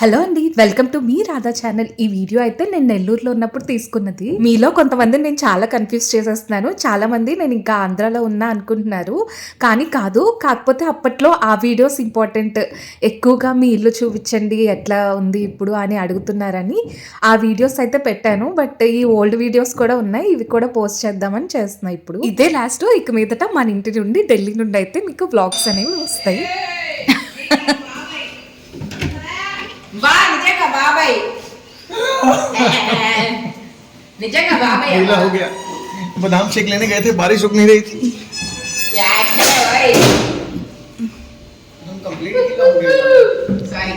Hello అండి welcome to మీ Radha channel. ఈ వీడియో అయితే నేను నెల్లూరులో ఉన్నప్పుడు తీసుకున్నది. మీలో కొంతమంది నేను చాలా కన్ఫ్యూజ్ చేసేస్తున్నాను. చాలా మంది నేను ఇంకా ఆంధ్రాలో ఉన్నా అనుకుంటున్నారు. కానీ కాదు కాకపోతే అప్పట్లో ఆ వీడియోస్ ఇంపార్టెంట్ ఎక్కువగా మీ ఇల్లు చూపించండి ఎట్లా ఉంది ఇప్పుడు అని అడుగుతున్నారని ఆ వీడియోస్ అయితే పెట్టాను. బట్ ఈ ఓల్డ్ వీడియోస్ కూడా ఉన్నాయి. ఇవి కూడా పోస్ట్ చేద్దామని చేస్తున్నాయి ఇప్పుడు. ఇదే లాస్ట్ ఇక మీదట మన ఇంటి నుండి ఢిల్లీ నుండి అయితే మీకు బ్లాగ్స్ అనేవి వస్తాయి. బాబాయ్ నిజంగా బాబాయ్ गीला हो गया बादाम शेक लेने गए थे बारिश रुक नहीं रही थी యాక్చువల్ బాయ్ एकदम कंप्लीट गीला हो गया సారీ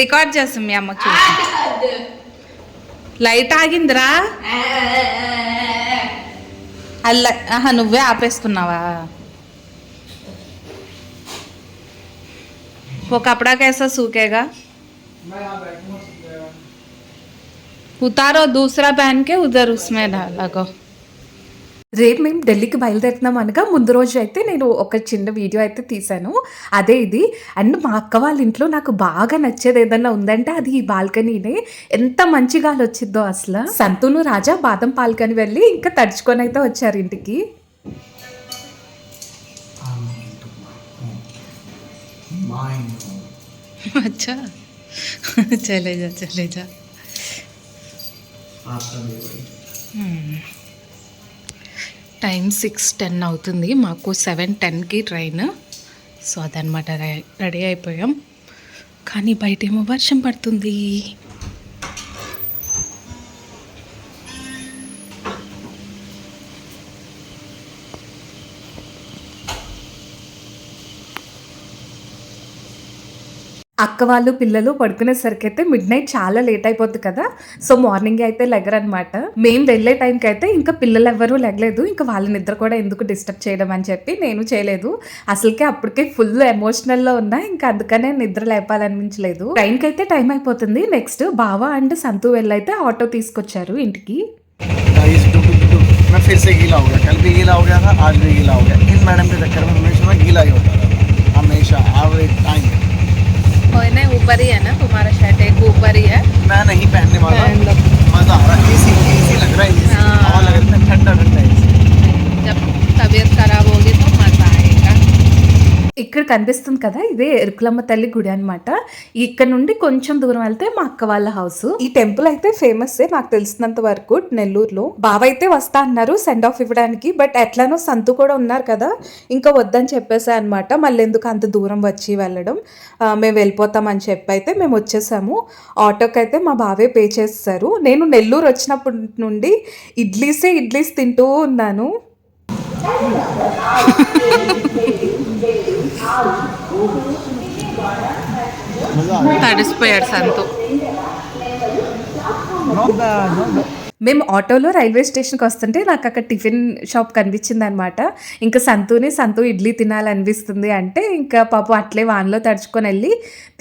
రికార్డ్ చేస్తాం మీ అమ్మ చూసి లైట్ ఆగిందిరా అల్ల ఆహా నువ్వే ఆపేసుకున్నావా वो कपड़ा कैसा सूखेगा उतारो दूसरा पहन के उधर उसमें डालो రేపు మేము ఢిల్లీకి బయలుదేరుతున్నాం అనగా ముందు రోజు అయితే నేను ఒక చిన్న వీడియో అయితే తీశాను అదే ఇది అండ్ మా అక్క వాళ్ళ ఇంట్లో నాకు బాగా నచ్చేది ఏదన్నా ఉందంటే అది ఈ బాల్కనీనే ఎంత మంచి గాలి వచ్చిందో అసలు సంతును రాజా బాదం పాల్కని వెళ్ళి ఇంకా తడుచుకొని అయితే వచ్చారు ఇంటికి माइंड চলে যা চলে যা టైం సిక్స్ టెన్ అవుతుంది. మాకు సెవెన్ టెన్కి ట్రైన్. సో అదనమాట రెడీ అయిపోయాం. కానీ బయటేమో వర్షం పడుతుంది. అక్క వాళ్ళు పిల్లలు పడుకునేసరికి అయితే మిడ్ నైట్ చాలా లేట్ అయిపోద్ది కదా సో మార్నింగ్ అయితే లెగరనమాట మేము వెళ్ళే టైంకి అయితే ఇంకా పిల్లలు ఎవ్వరూ లెగలేదు ఇంకా వాళ్ళ నిద్ర కూడా ఎందుకు డిస్టర్బ్ చేయడం అని చెప్పి నేను చేయలేదు అసలుకే అప్పటికే ఫుల్ ఎమోషనల్లో ఉన్నా ఇంకా అందుకనే నిద్ర లేపాలనిపించలేదు ట్రైన్కి అయితే టైం అయిపోతుంది నెక్స్ట్ బావా అండ్ సంతు వెళ్ళైతే ఆటో తీసుకొచ్చారు ఇంటికి गाइस टू टू टू मैं फिर से गीला हो गया कल भी गीला हो गया था आज भी गीला हो गया इन मैडम के चक्कर में हमेशा मैं गीला ही होता था हमेशा एवरेज टाइम ऊपर ही है ना तुम्हारा शर्ट एक ऊपर ही है। मैं नहीं पहनने वाला। पहन लो। मज़ा आ रहा है। एसी एसी लग रहा है एसी हाँ। हवा लग रहा है ठंडा ठंडा एसी जब तबीयत आएगा ఇక్కడ కనిపిస్తుంది కదా ఇదే ఎరుకులమ్మ తల్లి గుడి అనమాట ఇక్కడ నుండి కొంచెం దూరం వెళ్తే మా అక్క వాళ్ళ హౌస్ ఈ టెంపుల్ అయితే ఫేమస్ నాకు తెలిసినంత వరకు నెల్లూరులో. బావ అయితే వస్తా అన్నారు సెండ్ ఆఫ్ ఇవ్వడానికి బట్ ఎట్లానో సంతు కూడా ఉన్నారు కదా ఇంకా వద్దని చెప్పేసా అనమాట మళ్ళీ ఎందుకు అంత దూరం వచ్చి వెళ్ళడం? మేము వెళ్ళిపోతామని చెప్పి అయితే మేము వచ్చేసాము. ఆటోకి అయితే మా బావే పే చేస్తారు. నేను నెల్లూరు వచ్చినప్పటి నుండి ఇడ్లీసే ఇడ్లీస్ తింటూ ఉన్నాను. Tak ada spare santuk. Nada. మేము ఆటోలో రైల్వే స్టేషన్కి వస్తుంటే నాకు అక్కడ టిఫిన్ షాప్ కనిపించింది అనమాట ఇంకా సంతూనే సంతూ ఇడ్లీ తినాలనిపిస్తుంది అంటే ఇంకా పాపం అట్లే వాన్లో తడుచుకొని వెళ్ళి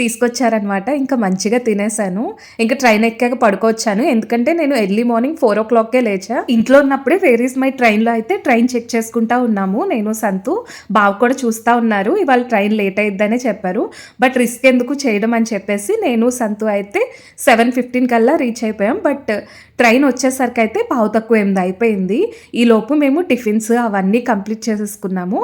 తీసుకొచ్చారనమాట. ఇంకా మంచిగా తినేసాను ఇంకా ట్రైన్ ఎక్కాక పడుకోవచ్చాను. ఎందుకంటే నేను ఎర్లీ మార్నింగ్ ఫోర్ ఓ క్లాక్కే లేచా. ఇంట్లో ఉన్నప్పుడే వేర్ ఈస్ మై ట్రైన్లో అయితే ట్రైన్ చెక్ చేసుకుంటా ఉన్నాము. నేను సంతు బావ కూడా చూస్తూ ఉన్నారు. ఇవాళ ట్రైన్ లేట్ అయిద్దనే చెప్పారు. బట్ రిస్క్ ఎందుకు చేయడం అని చెప్పేసి నేను సంతు అయితే సెవెన్ ఫిఫ్టీన్ కల్లా రీచ్ అయిపోయాం. బట్ ట్రైన్ వచ్చే వచ్చేసరికి అయితే పావు తక్కువ ఎనిమిది అయిపోయింది. ఈ లోపు మేము టిఫిన్స్ అవన్నీ కంప్లీట్ చేసేసుకున్నాము.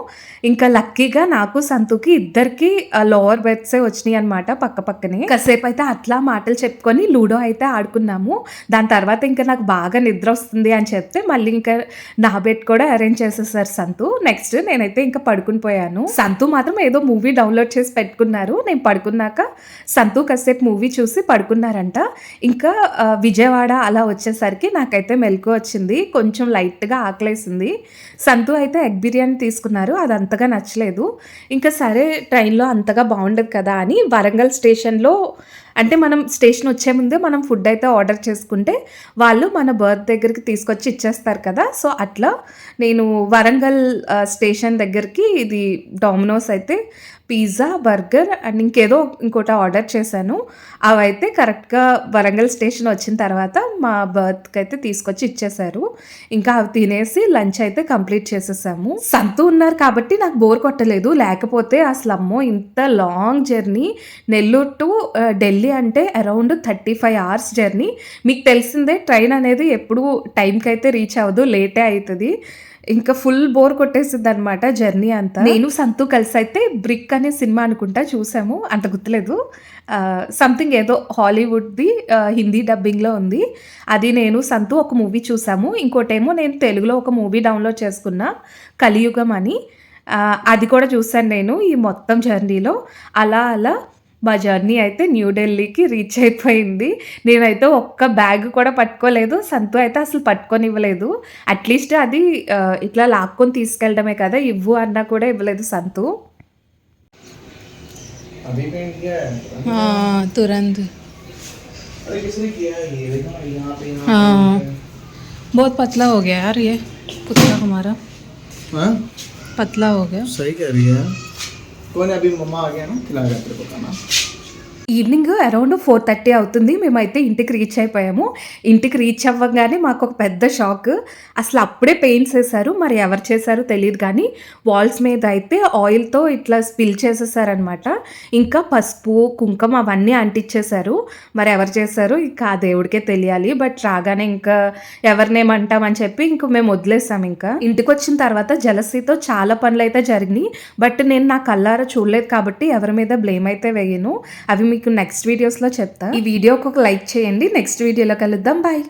ఇంకా లక్కీగా నాకు సంతుకి ఇద్దరికి లోవర్ బెర్త్సే వచ్చినాయి అనమాట పక్క పక్కనే. కాసేపు అయితే అట్లా మాటలు చెప్పుకొని లూడో అయితే ఆడుకున్నాము. దాని తర్వాత ఇంకా నాకు బాగా నిద్ర వస్తుంది అని చెప్తే మళ్ళీ ఇంకా నా బెడ్ కూడా అరేంజ్ చేసేసారు సంతు. నెక్స్ట్ నేనైతే ఇంకా పడుకుని పోయాను. సంతు మాత్రం ఏదో మూవీ డౌన్లోడ్ చేసి పెట్టుకున్నారు. నేను పడుకున్నాక సంతు కాసేపు మూవీ చూసి పడుకున్నారంట. ఇంకా విజయవాడ అలా వచ్చేసరికి నాకైతే మెలకు వచ్చింది. కొంచెం లైట్గా ఆకలేసింది. సంతు అయితే ఎగ్ బిర్యానీ తీసుకున్నారు. అది అంతగా నచ్చలేదు. ఇంకా సరే ట్రైన్లో అంతగా బాగుండదు కదా అని వరంగల్ స్టేషన్లో అంటే మనం స్టేషన్ వచ్చే ముందే మనం ఫుడ్ అయితే ఆర్డర్ చేసుకుంటే వాళ్ళు మన బర్త్ దగ్గరికి తీసుకొచ్చి ఇచ్చేస్తారు కదా. సో అట్లా నేను వరంగల్ స్టేషన్ దగ్గరికి ఇది డామినోస్ అయితే పిజ్జా బర్గర్ అండ్ ఇంకేదో ఇంకోటి ఆర్డర్ చేశాను. అవైతే కరెక్ట్గా వరంగల్ స్టేషన్ వచ్చిన తర్వాత మా బర్త్కి అయితే తీసుకొచ్చి ఇచ్చేశారు. ఇంకా అవి తినేసి లంచ్ అయితే కంప్లీట్ చేసేసాము. సంతు ఉన్నారు కాబట్టి నాకు బోర్ కొట్టలేదు. లేకపోతే అసలు అమ్మో ఇంత long journey. Nellore to Delhi అంటే around thirty five hours journey. మీకు తెలిసిందే ట్రైన్ అనేది ఎప్పుడు టైంకి అయితే రీచ్ అవ్వదు లేటే అవుతుంది. ఇంకా ఫుల్ బోర్ కొట్టేసింది అనమాట జర్నీ అంతా. నేను సంతు కలిసి అయితే బ్రిక్ అనే సినిమా అనుకుంటా చూసాము. అంత గుర్తులేదు. సంథింగ్ ఏదో హాలీవుడ్ది హిందీ డబ్బింగ్లో ఉంది. అది నేను సంతు ఒక మూవీ చూసాము. ఇంకోటేమో నేను తెలుగులో ఒక మూవీ డౌన్లోడ్ చేసుకున్నా కలియుగం అని. అది కూడా చూసాను నేను ఈ మొత్తం జర్నీలో అలా అలా మా జర్నీ అయితే న్యూఢిల్లీకి రీచ్ అయిపోయింది నేనైతే ఒక్క బ్యాగ్ కూడా పట్టుకోలేదు సంతు అయితే అసలు పట్టుకొని ఇవ్వలేదు అట్లీస్ట్ అది ఆ, ఇట్లా లాక్కొని తీసుకెళ్ళడమే కదా ఇవ్వు అన్నా కూడా ఇవ్వలేదు సంతు अभी पेंट किया है हाँ तुरंत अरे किसने किया है ये देखो ना यहाँ पे यहाँ हाँ बहुत पतला हो गया यार ये कुत्ता हमारा हाँ पतला हो गया सही कह रही है कोई नहीं अभी मम्मा आ गया ना खिला तेरे को खाना। ఈవినింగ్ అరౌండ్ ఫోర్ థర్టీ అవుతుంది. మేమైతే ఇంటికి రీచ్ అయిపోయాము. ఇంటికి రీచ్ అవ్వగానే మాకు ఒక పెద్ద షాక్. అసలు అప్పుడే పెయింట్స్ వేశారు మరి ఎవరు చేశారో తెలియదు కానీ వాల్స్ మీద అయితే ఆయిల్తో ఇట్లా స్పిల్ చేసేసారనమాట ఇంకా పసుపు కుంకుమ అవన్నీ అంటించేశారు మరి ఎవరు చేశారు ఇంకా ఆ దేవుడికే తెలియాలి. బట్ రాగానే ఇంకా ఎవరినేమంటామని చెప్పి ఇంక మేము వదిలేసాం ఇంకా. ఇంటికి వచ్చిన తర్వాత జలసీతో చాలా పనులు అయితే జరిగినాయి. బట్ నేను నా కల్లారా చూడలేదు కాబట్టి ఎవరి మీద బ్లేమ్ అయితే వేయను. అవి మీకు నెక్స్ట్ వీడియోస్లో చెప్తా. ఈ వీడియోకి ఒక లైక్ చేయండి. నెక్స్ట్ వీడియోలో కలుద్దాం. బాయ్